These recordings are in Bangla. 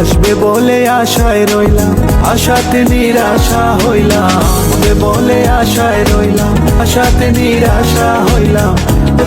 আসবে বলে আশায় রইলাম, আশাতে নিরাশা হইলাম। বলে আশায় রইলাম, আশাতে নিরাশা হইলাম।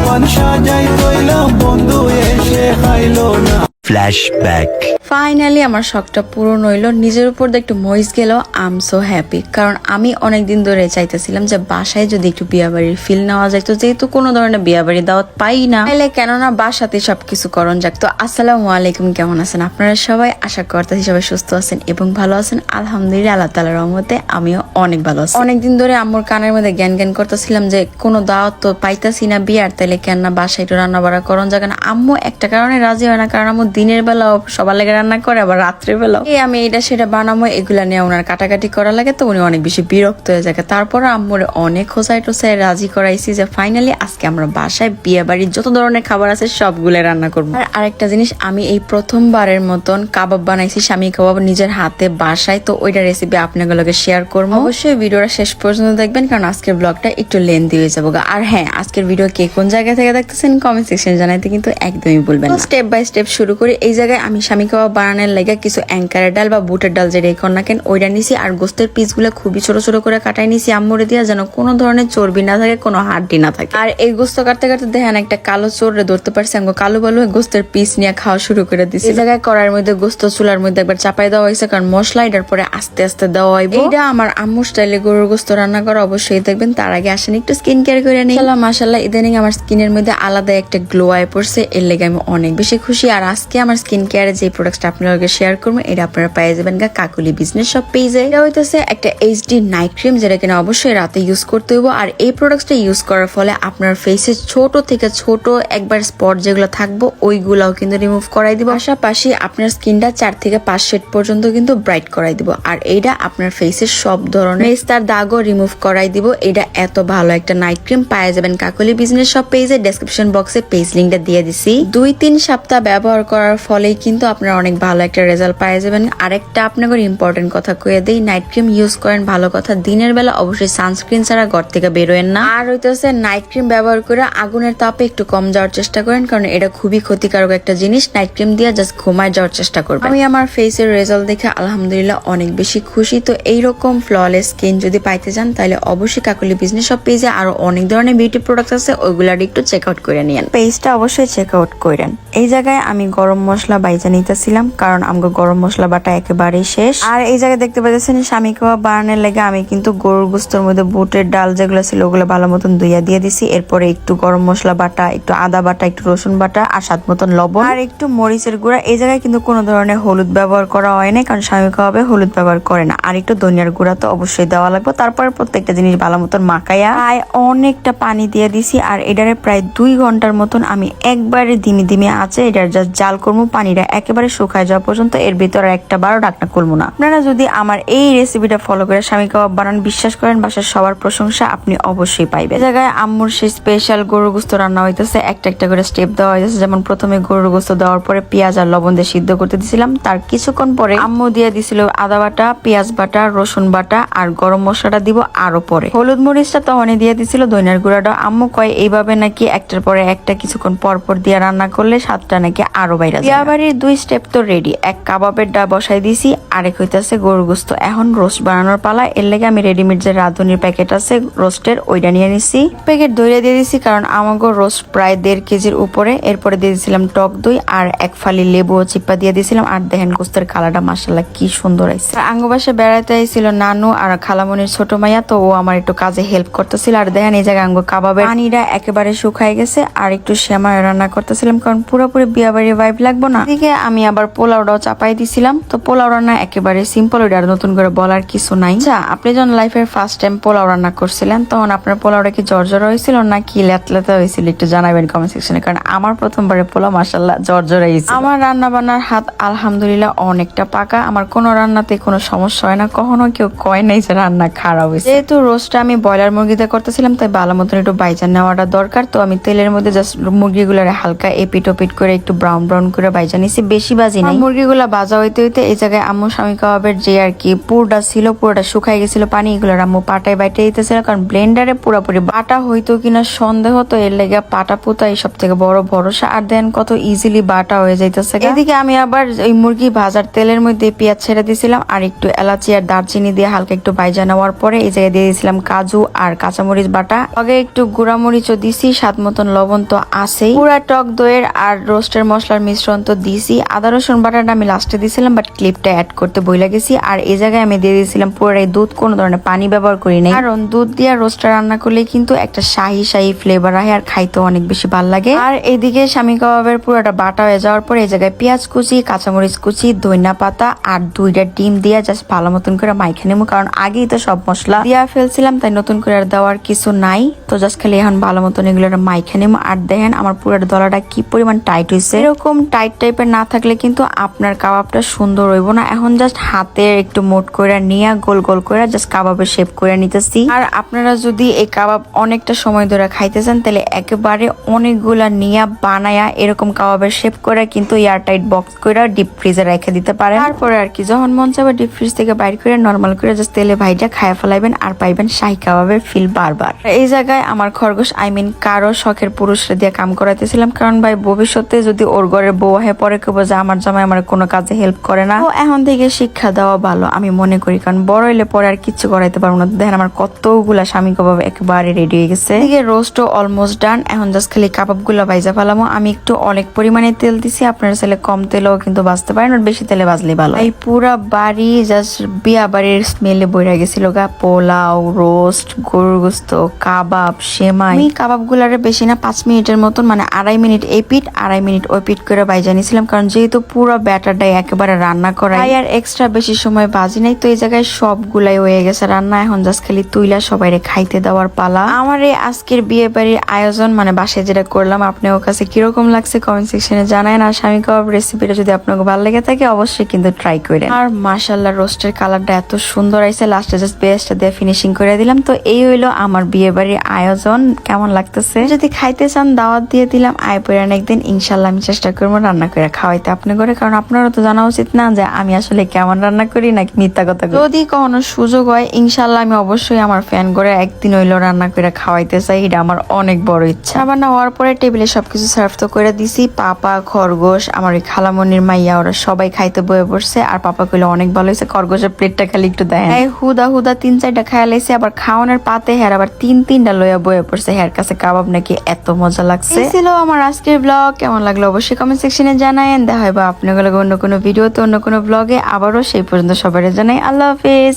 পান সাজাই কইলাম, বন্ধু এসে হাইলো না। Flashback. ফাইনালি আমার শখটা পূরণ হইল। নিজের উপর দিয়ে একটু মহিষ গেল আম সো হ্যাপি কারণ আমি অনেক দিন ধরে চাইতেছিলাম যে বাসায় যদি একটু বিয়া বাড়ির ফিল নেওয়া যায়। তো যেহেতু কোনো ধরনের বিয়া বাড়ির দাওয়াত পাই না, তাহলে কেননা বাসাতে সবকিছু করণ যাক। তো আসসালামু আলাইকুম, কেমন আছেন আপনারা সবাই? আশা করতেছি সবাই সুস্থ আছেন এবং ভালো আছেন। আলহামদুলিল্লাহ, আল্লাহ তালার রহমতে আমিও অনেক ভালো আছি। অনেকদিন ধরে আম্মুর কানের মধ্যে জ্ঞান জ্ঞান করতেছিলাম যে কোনো দাওয়াত তো পাইতাছি না বিয়ার। তাহলে কেন না বাসায় একটু রান্না বাড়া করণ যাক না। আম্মু একটা কারণে রাজি হয় না। কারণ আম্মু দিনের বেলাও সবার লাগে রান্না করে, আবার রাত্রে বেলাও। এই আমি এটা সেটা বানাবো এগুলা নিয়ে ওনার কাটাকাটি করা লাগে তো উনি অনেক বেশি বিরক্ত হয়ে যায় তারপর আম্মুর অনেক খোঁচাই টোসাই রাজি করাইছি যে ফাইনালি আজকে আমরা বাসায় বিয়ে বাড়ির যত ধরনের খাবার আছে সবগুলো রান্না করব। আর আরেকটা জিনিস, আমি এই প্রথমবারের মতন কাবাব বানাইছি স্বামী কাবাব নিজের হাতে বাসায়, তো ওইটা রেসিপি আপনাগুলোকে শেয়ার করব। অবশ্যই ভিডিওটা শেষ পর্যন্ত দেখবেন, কারণ আজকের ব্লগটা একটু লেন্দি হয়ে যাব আর হ্যাঁ আজকের ভিডিও কে কোন জায়গা থেকে দেখতেছেন কমেন্ট সেকশনে জানাইতে কিন্তু একদমই বলবেন স্টেপ বাই স্টেপ শুরু করে এই জায়গায় আমি স্বামী কাবাব বানানোর লেগে কিছু অ্যাঙ্কারের ডাল বা বুটের ডাল যেটা এখন না কেন ওইটা নিছি, আর গোস্তের পিসগুলো খুবই ছোট ছোট করে কাটাই নিছি। আম্মুরে দিয়া যেন কোনো ধরনের চর্বি না থাকে, কোনো হাড্ডি না থাকে। আর এই গোস্ত কাটতে কাটতে দেখেন একটা কালো চোরে ধরতে পারছি আমি কালো বালু গোস্তের পিস নিয়ে খাওয়া শুরু করে দিছি। এই জায়গায় কড়াইয়ের মধ্যে গোস্ত, চুলার মধ্যে একবার চাপাই দেওয়া হয়েছে, কারণ মশলা এটার পরে আস্তে আস্তে দেওয়া হয় এইটা আমার আম্মুর স্টাইলে গরুর গোস্ত রান্না করা, অবশ্যই দেখবেন। তার আগে আসেন একটু স্কিন কেয়ার করে নিই। মাসাল্লাহ ইদানিং আমার স্কিনের মধ্যে আলাদা একটা গ্লো আয় পড়ছে, এর লেগে আমি অনেক বেশি খুশি। আর আজকে আমার স্কিন কেয়ারে যে প্রোডাক্টটা আপনাদেরকে শেয়ার করব, এটা আপনারা পেয়ে যাবেন গা কাকুলি বিজনেস সব পেজে এটা হইতেছে একটা এইচডি নাইট ক্রিম যেটা কিনা অবশ্যই রাতে ইউজ করতে হইব। আর এই প্রোডাক্টটা ইউজ করার ফলে আপনার ফেসে ছোট থেকে ছোট একবার স্পট যেগুলো থাকব, ওইগুলাও কিন্তু রিমুভ করাই দিব। পাশাপাশি আপনার স্কিনটা চার থেকে পাঁচ শেড পর্যন্ত কিন্তু ব্রাইট করাই দিব। আর এইটা আপনার ফেসের সব ধরনের মেস্তার দাগও রিমুভ করাই দিব। এটা এত ভালো একটা নাইট ক্রিম পাওয়া যাবেন কাকলি বিজনেস সব পেজে ডেসক্রিপশন বক্সে পেজ লিঙ্কটা দিয়ে দিছি। দুই, তিন সপ্তাহ ব্যবহার করার ফলেই কিন্তু আপনারা অনেক ভালো একটা রেজাল্ট পাওয়া যাবেন। আরেকটা আপনাদের ইম্পর্টেন্ট কথা কয়ে দেই নাইট ক্রিম ইউজ করেন, ভালো কথা। দিনের বেলা অবশ্যই সানস্ক্রিন ছাড়া ঘর থেকে বেরোয়েন না। আর হইতেছে নাইট ক্রিম ব্যবহার করে আগুনের তাপে একটু কম যাওয়ার চেষ্টা করেন, কারণ এটা খুবই ক্ষতিকারক একটা জিনিস। নাইট ক্রিম দিয়ে জাস্ট ঘুমায় যাওয়ার চেষ্টা করবেন। আমি আমার ফেসের রেজাল্ট দেখে আলহামদুলিল্লাহ অনেক বেশি খুশি। তো এইরকম ফ্ললেস স্কিন যদি পাইতে চান, তাহলে অবশ্যই কাকুলি বিজনেস সব পেজে আরও অনেক ধরনের বিউটি প্রোডাক্ট আছে, ওইগুলার একটু চেক আউট করে নিয়েন। পেজটা অবশ্যই চেক আউট করেন। এই জায়গায় আমি গরম মশলা বাইজা নিতেছিলাম, কারণ আমগো গরম মশলা বাটা একেবারেই শেষ। আর এই জায়গায় দেখতে পাচ্ছেন স্বামী কাবাব বানানোর লেগে আমি কিন্তু গরুর গোস্তর মধ্যে বুটের ডাল যেগুলো ছিল ওগুলো ভালো মতন ধুইয়া দিয়ে দিছি। এরপরে একটু গরম মশলা বাটা, একটু আদা বাটা, একটু রসুন বাটা আর স্বাদ মতন লবণ। আর একটু মরিচের গুঁড়া, এই জায়গায় কিন্তু কোনো ধরনের হলুদ ব্যবহার করা হয় না কারণ স্বামী কাবাবে হলুদ ব্যবহার করে না। আর একটু ধনিয়ার গুঁড়া তো অবশ্যই দেওয়া লাগবে। তারপরে প্রত্যেকটা জিনিস ভালো মতন মাখাইয়া প্রায় অনেকটা পানি দিয়ে দিছি। আর এটারে প্রায় দুই ঘণ্টার মতন আমি একবারে ধিমে ধিমে আছে এটার জাস্ট জাল করব পানিটা একেবারে শুকায় যাওয়া পর্যন্ত এর ভিতরে একটা বারো ডাকনা করব না। আপনারা যদি আমার এই রেসিপিটা ফলো করে স্বামী কাবাব বানান, বিশ্বাস করেন বাসার সবার প্রশংসা আপনি অবশ্যই পাইবেন। জায়গায় আম্মুর সেই স্পেশাল গরুর গোস্ত রান্না হইতেছে, একটা একটা করে স্টেপ দেওয়া হইতেছে। যেমন প্রথমে গরুর গোস্ত দেওয়ার পরে পেঁয়াজ আর লবণ দিয়ে সিদ্ধ করতে দিছিলাম। তার কিছুক্ষণ পরে আম্মু দিয়ে দিছিল আদা বাটা, পেঁয়াজ বাটা, রসুন বাটা আর গরম মশলাটা দিব আরও পরে। হলুদ মরিচটা তখনই দিয়ে দিছিল দইনার গুঁড়াটা। আম্মু কয়, এইভাবে নাকি একটার পরে একটা কিছুক্ষণ পর পর দিয়ে রান্না করলে স্বাদটা নাকি আরও বাইরে বিয়া বাড়ির দুই স্টেপ তো রেডি এক কাবাবের ডা বসাই দিছি, আরেক হইতাছে গরুর গোস্ত। এখন রোস্ট বানানোর পালা, এর লেগে আমি রেডিমেড যে রাঁধুনির প্যাকেট আছে রোস্টের ওইটা নিয়ে নিছি। প্যাকেট দইরে দিয়ে দিছি, কারণ আমাকে রোস্ট প্রায় দেড় কেজির উপরে। এরপরে দিয়ে দিয়েছিলাম টক দই আর এক ফালি লেবু চিপ্পা দিয়ে দিয়েছিলাম আর দেখেন গোস্তের কালারটা মাসাল্লাহ কি সুন্দর আইছে আঙ্গবাসে বেড়াইতে আইছিল নানু আর খালামনির ছোট মাইয়া, তো ও আমার একটু কাজে হেল্প করতেছিল। আর দেখেন এই জায়গায় আঙ্গ কাবাবের পানিটা একেবারে শুকাই গেছে, আর একটু শ্যামায় রান্না করতেছিলাম, কারণ পুরোপুরি বিয়া বাড়ি ভাইব লাগবো না। এদিকে আমি আবার পোলাওটাও চাপাই দিছিলাম। তো পোলাও রান্না একেবারে সিম্পল ওইটা নতুন করে বলার কিছু নাই। আচ্ছা আপনি যখন লাইফের ফার্স্ট টাইম পোলাও রান্না করছিলেন তখন আপনার পোলাওটা কি জর্জর হয়েছিল না কি লেতলেতে হয়েছিল? একটু জানাবেন কমেন্ট সেকশনে কারণ আমার প্রথমবারে পোলাও মাসাল্লাহ জর্জর হয়েছে। আমার রান্না বান্নার হাত আলহামদুলিল্লাহ অনেকটা পাকা। আমার কোনো রান্নাতে কোনো সমস্যা হয় না। কখনো কেউ কয় নাই যে রান্না খারাপ হয়েছে। যেহেতু রোস্টটা আমি ব্রয়লার মুরগিতে করতেছিলাম তাই ভালো মতন একটু বাইজান নেওয়াটা দরকার। তো আমি তেলের মধ্যে জাস্ট মুরগিগুলোর হালকা এপিট ওপিট করে একটু ব্রাউন ব্রাউন করে বাইজা নিছি বেশি বাজি নাই। মুরগিগুলা বাজা হইতে হইতে এই জায়গায় আম্মু স্বামী কাবাবের যে আর কি পুরোটা ছিল পুরোটা শুকাই গেছিল পানি এগুলো আম্মু পাটায় বাইটে দিতেছিল কারণ ব্লেন্ডারে পুরোপুরি বাটা হইতো কিনা সন্দেহ তো এর লেগে পাটা পুতা এই সব থেকে বড় ভরসা। আর দেন কত ইজিলি বাটা হয়ে যাইতেছে এদিকে আমি আবার ওই মুরগি ভাজার তেলের মধ্যে পেঁয়াজ ছেড়ে দিয়েছিলাম আর একটু এলাচি আর দারচিনি দিয়ে হালকা একটু ভাইজা নেওয়ার পরে এই জায়গায় দিয়ে দিয়েছিলাম কাজু আর কাঁচামরিচ বাটা। আগে একটু গুঁড়া মরিচও দিছি স্বাদ মতন লবণ তো আছেই। পুরা টক দইয়ের আর রোস্টের মশলার মিশ্রণ তো দিছি আদা, রসুন বাটাটা আমি লাস্টে দিয়েছিলাম বাট ক্লিপটা অ্যাড করতে বইলা গেছি। আর এই জায়গায় আমি দিয়ে দিয়েছিলাম পুরাই দুধ, কোনো ধরনের পানি ব্যবহার করি নাই। কারণ দুধ দিয়ে রোস্টটা রান্না করলে কিন্তু একটা শাহি শাহি ফ্লেভার হয় আর খাইতে অনেক বেশি ভালো লাগে। আর এইদিকে স্বামী কাবাবের পুরোটা বাটা হয়ে যাওয়ার পরে এই জায়গায় পেঁয়াজ কুচি, কাঁচামরিচ কুচি ধইনা পাতা আর দুইটা ডিম দিয়ে জাস্ট ভালো মতন করে মাইখে নেব। কারণ আগেই তো সব মশলা দিয়া ফেলছিলাম, তাই নতুন করে আর দেওয়ার কিছু নাই। তো জাস্ট খালি এখন ভালো মতন এগুলো মাইখে নেব। আর দেখেন আমার পুরো দলাটা কি পরিমাণ টাইট হয়েছে এরকম টাইট টাইপের না থাকলে কিন্তু আপনার কাবাবটা সুন্দর হইব না। এখন জাস্ট হাতে একটু মোট করে নিয়ে, গোল গোল করে জাস্ট কাবাবের শেপ করে নিতেছি। আর আপনারা যদি এই কাবাব অনেকটা সময় ধরে খাইতে চান তাহলে একেবারে অনেকগুলা নিয়া বানায়া এরকম কাবাবের শেপ করে কিন্তু এয়ার টাইট বক্স করে ডিপ ফ্রিজে রেখে দিতে পারেন। তারপরে আর কি, যখন মন চাবে ডিপ ফ্রিজ থেকে বাইর করে নর্মাল করে জাস্ট তেলে ভাইটা খায়া ফেলাইবেন আর পাইবেন শাহি কাবাবের ফিল বারবার। এই জায়গায় আমার খরগোশ আই মিন কারও শখের পুরুষরা দিয়ে কাম করাইতেছিলাম, কারণ ভাই ভবিষ্যতে যদি ওর ঘরের বউ হয়ে পরে কেউ যে আমার জামাই আমার কোনো কাজে হেল্প করে না। তো এখন থেকে শিক্ষা দেওয়া ভালো আমি মনে করি কারণ বড় হইলে পরে আর কিচ্ছু করাইতে পারব না। দেখেন আমার কতগুলা স্বামী কাবাব একেবারে রেডি হয়ে গেছে। এদিকে রোস্টও অলমোস্ট ডান এখন জাস্ট খালি কাবাবগুলা ভাইজা ফেলামো। আমি একটু অনেক পরিমাণে তেল দিছি আপনারা চাইলে কম তেলেও কিন্তু বাঁচতে পারেন আর বেশি তেলে বাজলে ভালো এই পুরা বাড়ি জাস্ট বিয়া বাড়ির স্মেলে বইরা গেছিল গা পোলাও রোস্ট গরুর গোস্ত কাবাব সেমাই। আমি কাবাব গুলারে বেশি না পাঁচ মিনিটের মতন মানে আড়াই মিনিট এই পিঠ আড়াই মিনিট ওই পিঠ করে বাইজা নিয়েছিলাম কারণ যেহেতু পুরো ব্যাটারটাই একেবারে রান্না করা আর এক্সট্রা বেশি সময় বাজি নাই তো এই জায়গায় সবগুলাই হয়ে গেছে রান্না। এখন জাস্ট খালি তুইলা সবাই খাইতে দেওয়ার পালা। আমার এই আজকের বিয়ে বাড়ির আয়োজন মানে বাসায় যেটা করলাম আপনার কাছে কীরকম লাগছে কমেন্ট সেকশনে জানায় আর স্বামী কাবাব রেসিপিটা যদি আপনাকে ভালো লেগে থাকে অবশ্যই কিন্তু ট্রাই করেন। আর মাশাল্লাহ রোস্টের কালারটা এত সুন্দর আইছে লাস্টে জাস্ট বেস্টটা দিয়ে ফিনিশিং করে দিলাম। তো এই হইল আমার বিয়ে বাড়ির আয়োজন কেমন লাগতেছে? যদি খাইতে চান দাওয়াত দিয়ে দিলাম আয় পরান একদিন ইনশাল্লাহ আমি চেষ্টা করব। রান্না করে খাওয়াইতে আপনি করে? কারণ আপনারও তো জানা উচিত না যে আমি আসলে কেমন রান্না করি নাকি মিথ্যা কথা যদি কখনো সুযোগ হয় ইনশাল্লাহ আমি অবশ্যই আমার ফ্যান করে একদিন হইল রান্না করে খাওয়াইতে চাই। এটা আমার অনেক বড় ইচ্ছা। আবার না হওয়ার পরে টেবিলে সবকিছু সার্ভ তো করে দিছি। পাপা খরগোশ আমার ওই খালামনির মাইয়া ওরা সবাই খাইতে বয়ে বসছে আর পাপা কইলে অনেক ভালো হয়েছে খরগোশের প্লেটটা খালি একটু দেয় হুদা হুদা তিন চারটা খায়া লাইছে আবার খাওয়ানোর পাতে হ্যার আবার তিন তিনটা লইয়া বয়ে পড়ছে। হ্যার কাছে কাবাব নাকি এত মজা লাগছে। ছিল আমার আজকের ব্লগ। কেমন লাগল অবশ্যই কমেন্ট সেকশনে জানায়েন দেখা হয় বা আপনাদের অন্য কোনো ভিডিওতে অন্য কোনো ব্লগে আবারও সেই পর্যন্ত সবাই জানাই, আল্লাহ হাফেজ।